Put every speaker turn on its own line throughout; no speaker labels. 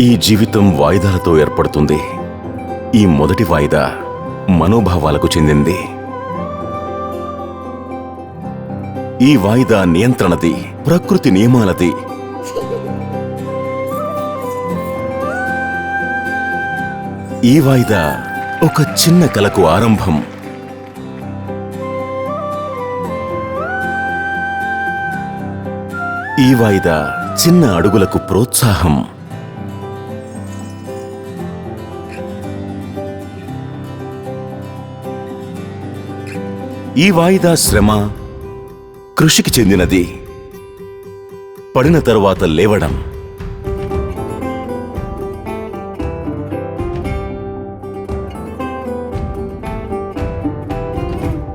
ఈ జీవితం వాయిదాలతో ఏర్పడుతుంది. ఈ మొదటి వాయిదా మనోభావాలకు చెందింది. ఈ వాయిదా నియంత్రణది ప్రకృతి నియమాలది. ఈ వాయిదా ఒక చిన్న కలకు ఆరంభం. ఈ వాయిదా చిన్న అడుగులకు ప్రోత్సాహం. ఈ వాయిదా శ్రమ కృషికి చెందినది. పడిన తరువాత లేవడం.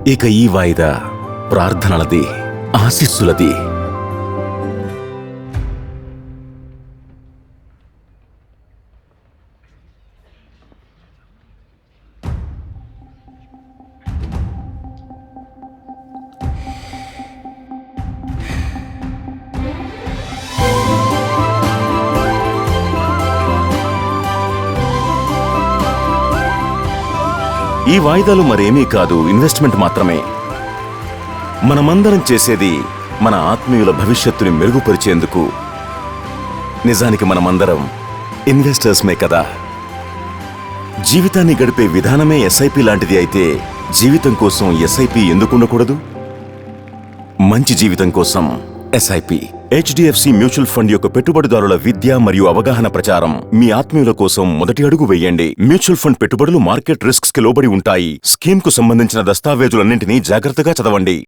ఇక ఈ వాయిదా ప్రార్థనలది ఆశీస్సులది. ఈ వాయిదాలు మరేమీ కాదు ఇన్వెస్ట్మెంట్ మాత్రమే. మనమందరం చేసేది మన ఆత్మీయుల భవిష్యత్తుని మెరుగుపరిచేందుకు. నిజానికి మనమందరం ఇన్వెస్టర్స్మే కదా. జీవితాన్ని గడిపే విధానమే ఎస్ఐపి లాంటిది అయితే జీవితం కోసం ఎస్ఐపి ఎందుకు ఉండకూడదు? మంచి జీవితం కోసం ఎస్ఐపి హెచ్డిఎఫ్సి మ్యూచువల్ ఫండ్ యొక్క పెట్టుబడిదారుల విద్య మరియు అవగాహన ప్రచారం. మీ ఆత్మీయుల కోసం మొదటి అడుగు వేయండి. మ్యూచువల్ ఫండ్ పెట్టుబడులు మార్కెట్ రిస్క్స్కి లోబడి ఉంటాయి. స్కీమ్కు సంబంధించిన దస్తావేజులన్నింటినీ జాగ్రత్తగా చదవండి.